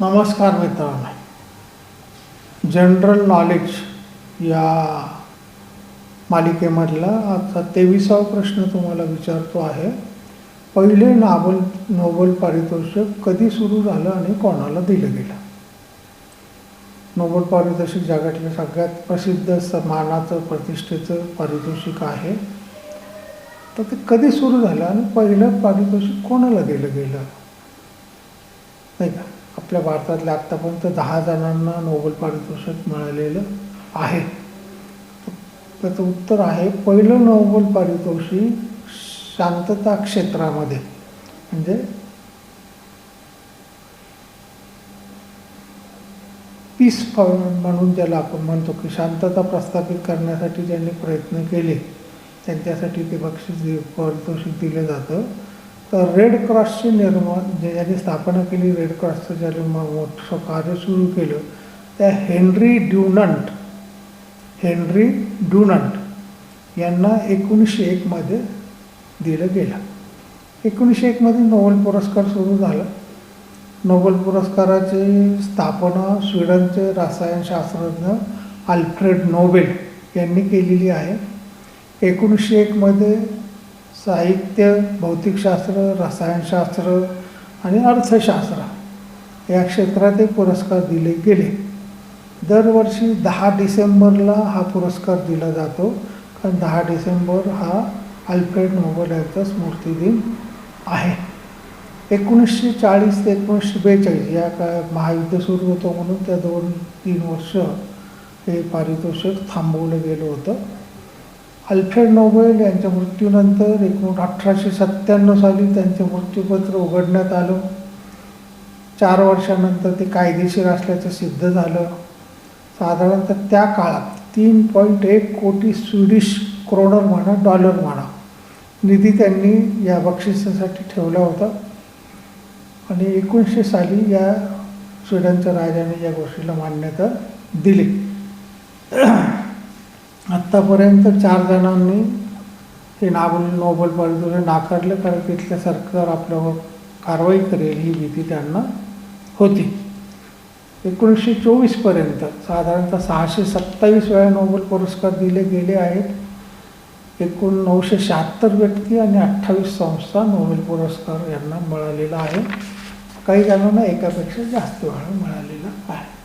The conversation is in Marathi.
नमस्कार मित्रांनो. जनरल नॉलेज या मालिकेमधला आता तेविसावा प्रश्न तुम्हाला विचारतो आहे. पहिले नाबल नोबेल पारितोषिक कधी सुरू झालं आणि कोणाला दिलं गेलं? नोबेल पारितोषिक जगातलं सगळ्यात प्रसिद्ध समानाचं मानाचं प्रतिष्ठेचं पारितोषिक आहे. तर ते कधी सुरू झालं आणि पहिलं पारितोषिक कोणाला दिलं गेलं? नाही का? आपल्या भारतातल्या आत्तापर्यंत दहा जणांना नोबेल पारितोषिक मिळालेलं आहे. त्याचं उत्तर आहे पहिलं नोबेल पारितोषिक शांतता क्षेत्रामध्ये. म्हणजे पीस म्हणून ज्याला आपण म्हणतो की शांतता प्रस्थापित करण्यासाठी ज्यांनी प्रयत्न केले त्यांच्यासाठी ते बक्षीस पारितोषिक दिलं जातं. तर रेड क्रॉसचे निर्माण जे ज्याने स्थापना केली रेड क्रॉसचं ज्याने मोठं कार्य सुरू केलं त्या हेनरी ड्युनंट हेनरी ड्युनंट यांना एकोणीसशे एकमध्ये दिलं गेलं. एकोणीसशे एकमध्ये नोबेल पुरस्कार सुरू झाला. नोबेल पुरस्काराची स्थापना स्वीडनचे रसायनशास्त्रज्ञ अल्फ्रेड नोबेल यांनी केलेली आहे. एकोणीसशे एकमध्ये साहित्य भौतिकशास्त्र रसायनशास्त्र आणि अर्थशास्त्र या क्षेत्रात हे पुरस्कार दिले गेले. दरवर्षी दहा डिसेंबरला हा पुरस्कार दिला जातो. कारण दहा डिसेंबर हा अल्फ्रेड नोबेल यांचा स्मृतिदिन आहे. एकोणीसशे चाळीस ते एकोणीसशे बेचाळीस या काळात महायुद्ध सुरू होतं म्हणून त्या दोन तीन वर्ष हे पारितोषिक थांबवलं गेलं होतं. अल्फ्रेड नोबेल यांच्या मृत्यूनंतर एकूण अठराशे सत्त्याण्णव साली त्यांचे मृत्यूपत्र उघडण्यात आलं. चार वर्षानंतर ते कायदेशीर असल्याचं सिद्ध झालं. साधारणतः त्या काळात तीन पॉईंट एक कोटी स्वीडिश क्रोनर म्हणा डॉलर म्हणा निधी त्यांनी या बक्षिसासाठी ठेवला होता. आणि एकोणीसशे साली या स्वीडनच्या राजाने या गोष्टीला मान्यता दिली. आत्तापर्यंत चार जणांनी ते नाबल नोबेल पारितोषिक नाकारलं कारण तिथलं सरकार आपल्यावर कारवाई करेल ही भीती त्यांना होती. एकोणीसशे चोवीसपर्यंत साधारणतः सहाशे सत्तावीस वेळा नोबेल पुरस्कार दिले गेले आहेत. एकूण नऊशे शहात्तर व्यक्ती आणि अठ्ठावीस संस्था नोबेल पुरस्कार यांना मिळालेला आहे. काही जणांना एकापेक्षा जास्त वेळा मिळालेला आहे.